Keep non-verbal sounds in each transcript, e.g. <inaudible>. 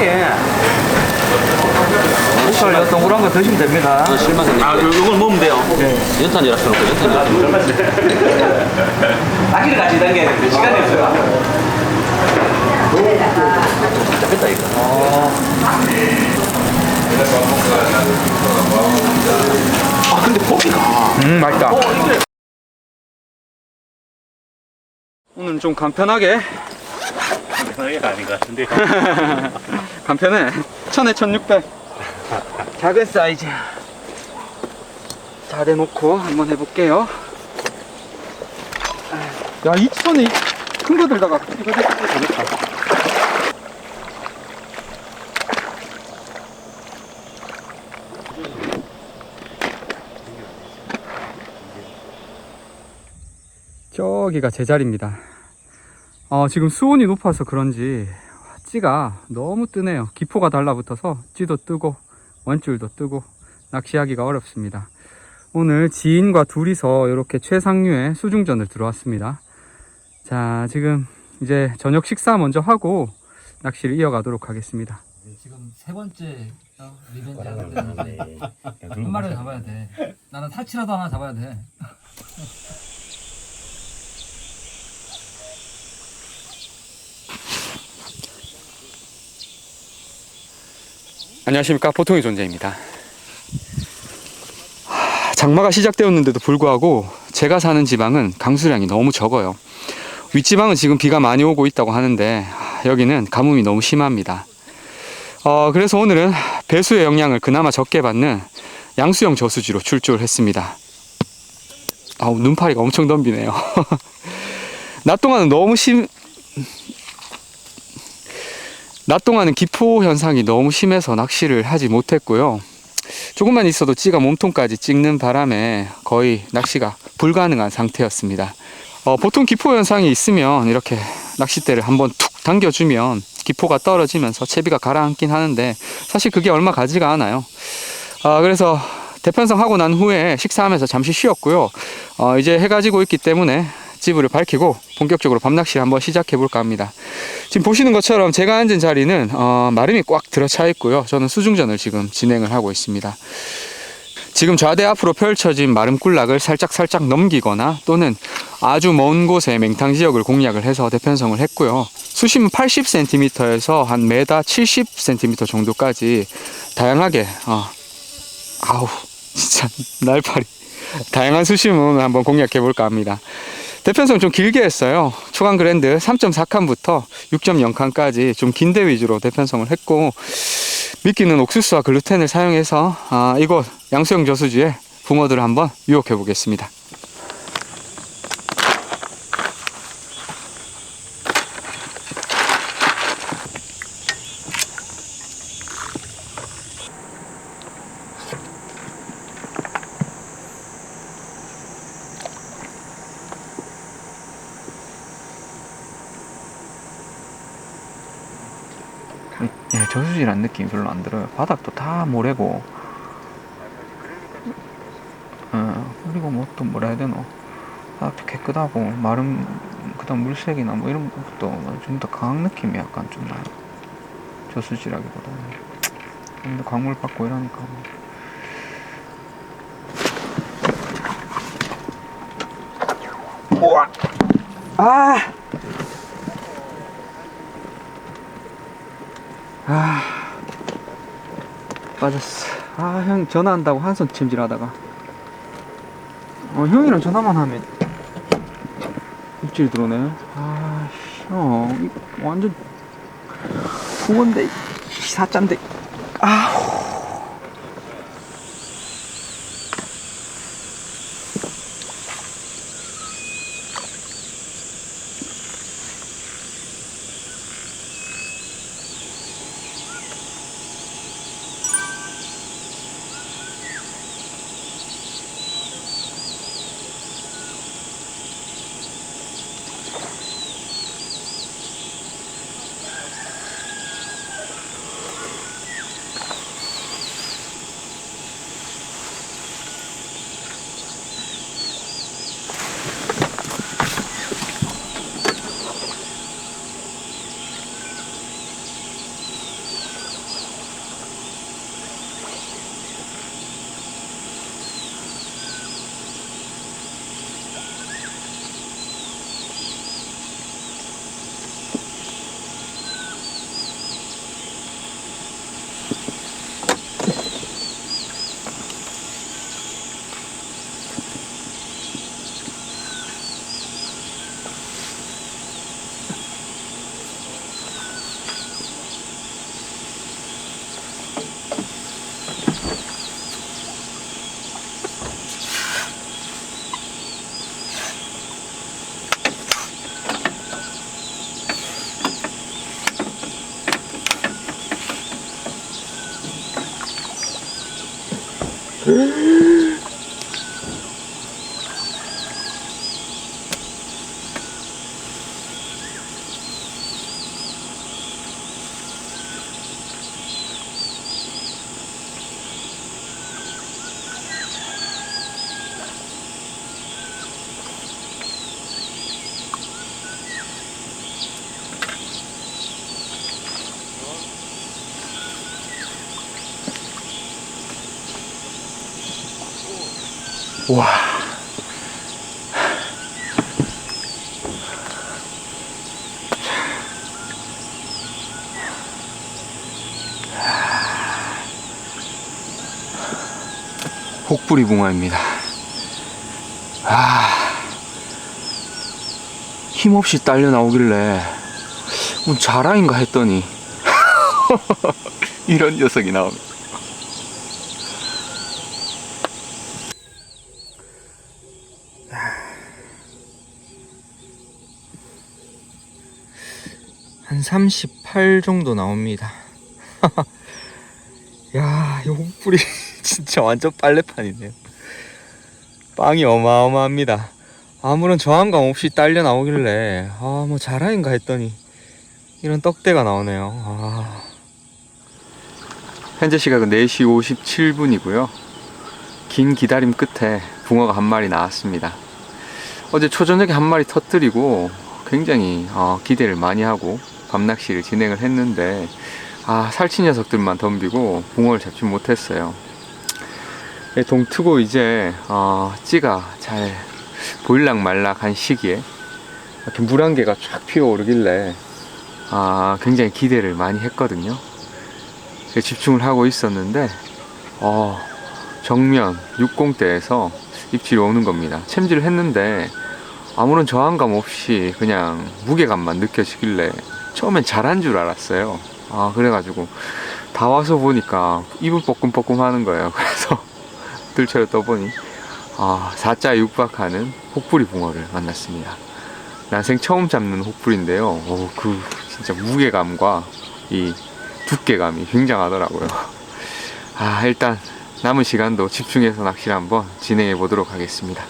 급한 게 목살 동그란 거 드시면 됩니다. 실만 생겼 아, 요- 요걸 먹으면 돼요. 연탄이라 써놓고 연탄이라 아기를 같이 당겨야 되는데 시간이 없어요. 잡겠다 이거 아, 근데 고기가. 음 맛있다. 오늘 좀 간편하게 편하게가 아닌 것 같은데. <laughs> 간편해. 천에 천육백. 작은 사이즈 잘 해놓고 한번 해볼게요. 야 이 천에 큰거 들다가 이거 들다가 되겠다. 저기가 제 자리입니다. 어, 지금 수온이 높아서 그런지 찌가 너무 뜨네요. 기포가 달라붙어서 찌도 뜨고 원줄도 뜨고 낚시하기가 어렵습니다. 오늘 지인과 둘이서 이렇게 최상류의 수중전을 들어왔습니다. 자, 지금 이제 저녁 식사 먼저 하고 낚시를 이어가도록 하겠습니다. 지금 세 번째 어, 리벤지 하는 때인데 한 마리 잡아야 돼. 나는 사치라도 하나 잡아야 돼. 안녕하십니까. 보통의 존재입니다. 하, 장마가 시작되었는데도 불구하고 제가 사는 지방은 강수량이 너무 적어요. 윗지방은 지금 비가 많이 오고 있다고 하는데 하, 여기는 가뭄이 너무 심합니다. 어, 그래서 오늘은 배수의 영향을 그나마 적게 받는 양수형 저수지로 출조를 했습니다. 아우 눈파리가 엄청 덤비네요. <laughs> 낮 동안은 너무 심 낮 동안은 기포 현상이 너무 심해서 낚시를 하지 못했고요. 조금만 있어도 찌가 몸통까지 찍는 바람에 거의 낚시가 불가능한 상태였습니다. 어, 보통 기포 현상이 있으면 이렇게 낚싯대를 한번 툭 당겨주면 기포가 떨어지면서 채비가 가라앉긴 하는데 사실 그게 얼마 가지가 않아요. 아, 그래서 대편성 하고 난 후에 식사하면서 잠시 쉬었고요. 어, 이제 해가 지고 있기 때문에 지부를 밝히고 본격적으로 밤낚시를 한번 시작해 볼까 합니다. 지금 보시는 것처럼 제가 앉은 자리는 어, 마름이 꽉 들어차 있고요. 저는 수중전을 지금 진행을 하고 있습니다. 지금 좌대 앞으로 펼쳐진 마름 꿀락을 살짝 살짝 넘기거나 또는 아주 먼 곳에 맹탕 지역을 공략을 해서 대편성을 했고요. 수심은 80cm에서 한 메다 70cm 정도까지 다양하게 어, 아우 <laughs> 진짜 날파리 다양한 수심은 한번 공략해 볼까 합니다. 대편성 좀 길게 했어요. 초강 그랜드 3.4칸부터 6.0칸까지 좀 긴 대 위주로 대편성을 했고 미끼는 옥수수와 글루텐을 사용해서 아, 이곳 양수형 저수지에 붕어들을 한번 유혹해 보겠습니다. 예, 저수지란 느낌이 별로 안 들어요. 바닥도 다 모래고, 어, 그리고 뭐 또 뭐라 해야 되노? 바닥도 깨끗하고, 마름, 그 다음 물색이나 뭐 이런 것도 좀 더 강한 느낌이 약간 좀 나요. 저수지라기보다는. 근데 광물 받고 이러니까 뭐. 우와! 아! 아 빠졌어. 아 형 전화한다고 한손 찜질하다가. 어 형이랑 전화만 하면 입질 들어오네. 아형 완전 후원데 사짠데. 아 Mm-hmm. <laughs> 와. 혹부리 붕어입니다. 아. 힘없이 딸려 나오길래 뭐 자랑인가 했더니 <laughs> 이런 녀석이 나옵니다. 한 38 정도 나옵니다. <laughs> 야, 이 홍불이 <laughs> 진짜 완전 빨래판이네요. 빵이 어마어마합니다. 아무런 저항감 없이 딸려 나오길래 아, 뭐 자랑인가 했더니 이런 떡대가 나오네요. 아. 현재 시각은 4시 57분이고요. 긴 기다림 끝에 붕어가 한 마리 나왔습니다. 어제 초저녁에 한 마리 터뜨리고 굉장히 어, 기대를 많이 하고 밤낚시를 진행을 했는데 아 살치 녀석들만 덤비고 붕어를 잡지 못했어요. 예, 동트고 이제 어, 찌가 잘 보일락 말락한 시기에 이렇게 물한 개가 쫙 피어오르길래 아, 굉장히 기대를 많이 했거든요. 집중을 하고 있었는데 어, 정면 60대에서 입질이 오는 겁니다. 챔질을 했는데 아무런 저항감 없이 그냥 무게감만 느껴지길래 처음엔 잘한 줄 알았어요. 아, 그래가지고 다 와서 보니까 입을 뻐끔뻐끔 하는 거예요. <laughs> 그래서 들쳐려 떠보니 아, 4자 육박하는 혹부리 붕어를 만났습니다. 난생 처음 잡는 혹부리인데요. 오, 그 진짜 무게감과 이 두께감이 굉장하더라고요. 아, 일단 남은 시간도 집중해서 낚시를 한번 진행해 보도록 하겠습니다.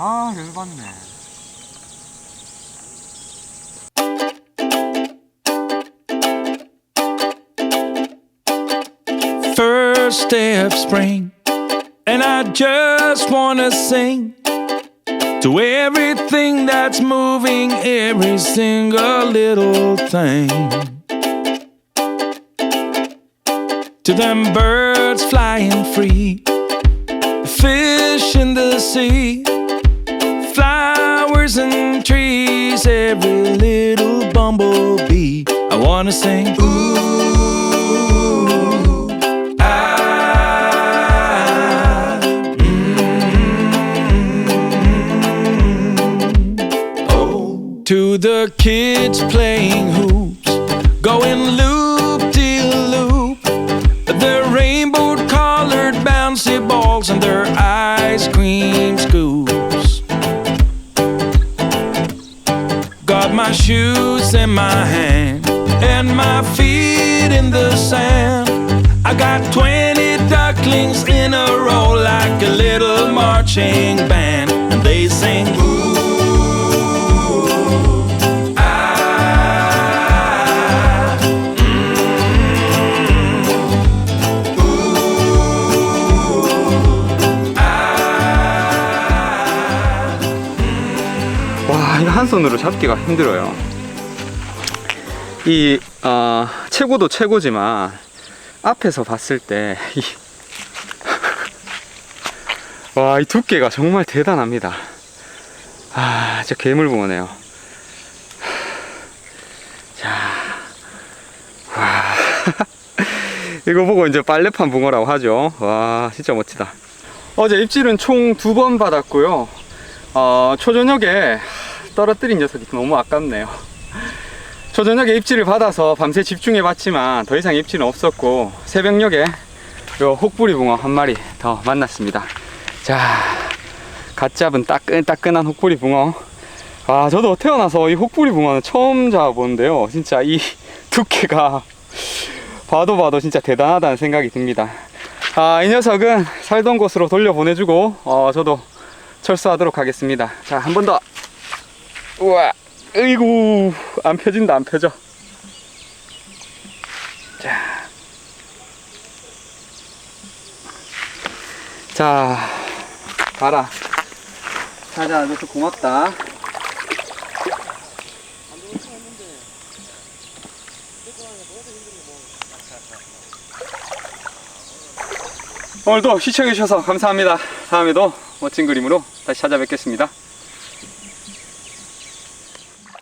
아, 열받네. first day of spring, and I just wanna sing to everything that's moving, every single little thing. To them birds flying free, fish in the sea, The kids playing hoops, going loop de loop, their rainbow colored bouncy balls and their ice cream scoops. Got my shoes in my hand and my feet in the sand. I got 20 ducklings in a row like a little marching band, 한 손으로 잡기가 힘들어요. 이, 어, 최고도 최고지만, 앞에서 봤을 때, 이, <laughs> 와, 이 두께가 정말 대단합니다. 아, 진짜 괴물붕어네요. 자, 와. <laughs> 이거 보고 이제 빨래판 붕어라고 하죠. 와, 진짜 멋지다. 어제 입질은 총 두 번 받았고요. 어, 초저녁에 떨어뜨린 녀석이 너무 아깝네요. <laughs> 초저녁에 입질을 받아서 밤새 집중해 봤지만 더 이상 입질은 없었고 새벽녘에 요 혹부리 붕어 한 마리 더 만났습니다. 자, 갓 잡은 따끈따끈한 혹부리 붕어 아, 저도 태어나서 이 혹부리 붕어는 처음 잡아보는데요. 진짜 이 <laughs> 두께가 봐도 봐도 진짜 대단하다는 생각이 듭니다. 아, 이 녀석은 살던 곳으로 돌려보내주고, 어, 저도 철수하도록 하겠습니다. 자, 한 번 더. 우와, 으이구, 안 펴진다, 안 펴져. 자. 자, 봐라. 자자, 너도 고맙다. 오늘도 시청해주셔서 감사합니다. 다음에도 멋진 그림으로 다시 찾아뵙겠습니다.